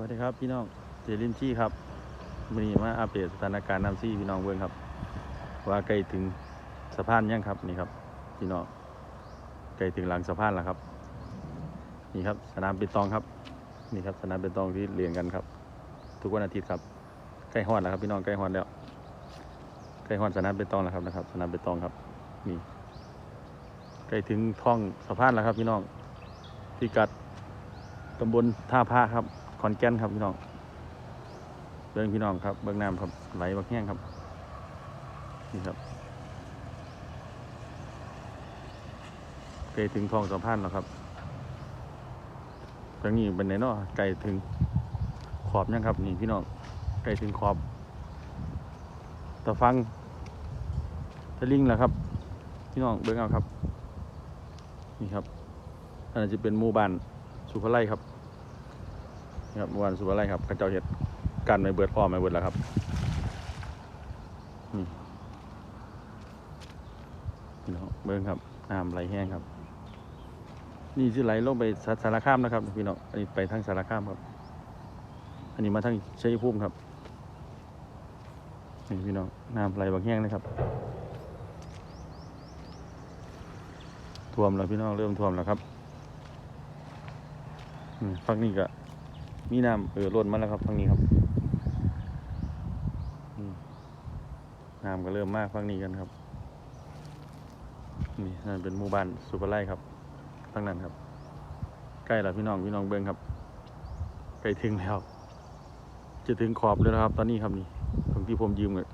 วัสดีครับพี่น้องเจรินชี่ครับวันนี้มาอัปเดตสถานการณ์น้ำซี่พี่น้องเบื้องครับ ว่าใกล้ถึงสะพานยังครับนี่ครับ พี่น้องใกล้ถึงหลังสะพานแล้วครับ นี่ครับสนามเป็นตองครับ นี่ครับสนามเป็นตองที่เรียนกันครับ ทุกวันอาทิตย์ครับใกล้ฮอดแล้วครับ พี่น้องใกล้ฮอดแล้วใกล้ฮอดสนามเป็นตองแล้วครับนะครับ สนามเป็นตองครับนี่ใกล้ถึงท้องสะพานแล้วครับ พี่น้องพิกัดตำบลท่าพระครับ อนแก่นครับพี่น้องเบื้องพี่น้องครับเบื้องน้ำครับไหลบักแห้งครับนี่ครับใกล้ถึงทองสะพานแล้วครับตรงนี้เป็นไหนเนาะไกลถึงขอบยังครับ นี่พี่น้องใกล้ถึงขอบตะฟังตะลิงแล้วครับ พี่น้องเบื้องเอาครับ นี่ครับอันนั้นจะเป็นหมู่บ้านสุภไลครับ ครับหมู่บ้านสุภาไลครับกระเจ้าเห็ดกันไม่เบิดอ้อไม่เบิดแล้วครับนี่พี่น้องเบื้งครับน้ำไหลแห้งครับ นี่จะไหลลงไปสารคามนะครับพี่น้องอันนี้ไปทางสารคามครับ อันนี้มาทางชัยภูมิครับนี่พี่น้องน้ำไหลบางแห้งเลยครับท่วมแล้วพี่น้องเริ่มท่วมแล้วครับฝั่งนี้ก็ มีน้ำเออล้นมาแล้วครับฝั่งนี้ครับน้ำก็เริ่มมากฝั่งนี้กันครับนี่นั่นเป็นหมู่บ้านสุภาไลครับฝั่งนั้นครับ ใกล้แล้วพี่น้องพี่น้องเบิ้งครับใกล้ถึงแล้วจะถึงขอบเลยนะครับ ตอนนี้ครับนี่ตรงที่ผมยืมกับ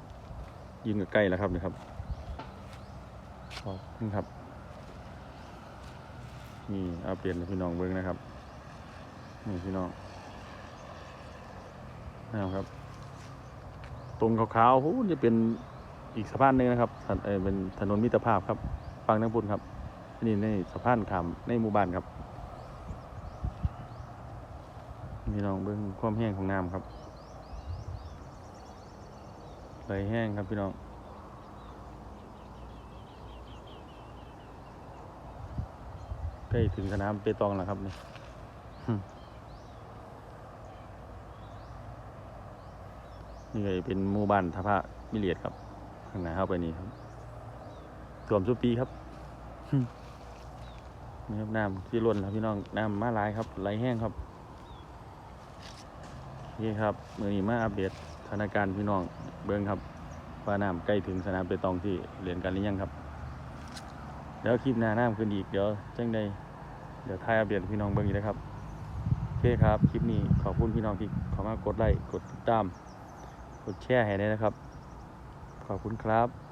ยืมกับใกล้แล้วครับนี่ครับขอบนี่ครับนี่เอาเปลี่ยนให้พี่น้องเบิ้งนะครับนี่พี่น้อง นะครับ ตรงขาวๆพูจะเป็นอีกสะพานหนึ่งนะครับเป็นถนนมิตรภาพครับฟังทั้งปุ่นครับนนี่ในสะพานขามในหมู่บ้านครับพี่น้องเบิ้งความแห้งของน้ำครับไหลแห้งครับพี่น้องใกล้ถึงสนามเปตองแล้วครับนี่ นี่ก็เป็นหมู่บ้านท่าพระมิเลียดครับข้างหนเข้าไปนี่ครับท่วมสุปีครับนี่ครับน้ำที่ล้นครับพี่น้องน้ำมาลายครับไหลแห้งครับนี่ครับมือนี้มาอัปเดตสถานการณ์พี่น้องเบิ้งครับว่าน้ำใกล้ถึงสนามเปตองที่เรียนกันหรือยังครับเดี๋ยวคลิปหน้าน้ำขึ้นอีกเดี๋ยวจังได้เดี๋ยวทายอัปเดตพี่น้องเบิ่งอีกนะครับโอเคครับ คลิปนี้ขอบคุณพี่น้องที่เข้ามากดไลค์กดติดตาม กดแชร์ให้ด้นะครับ ขอบคุณครับ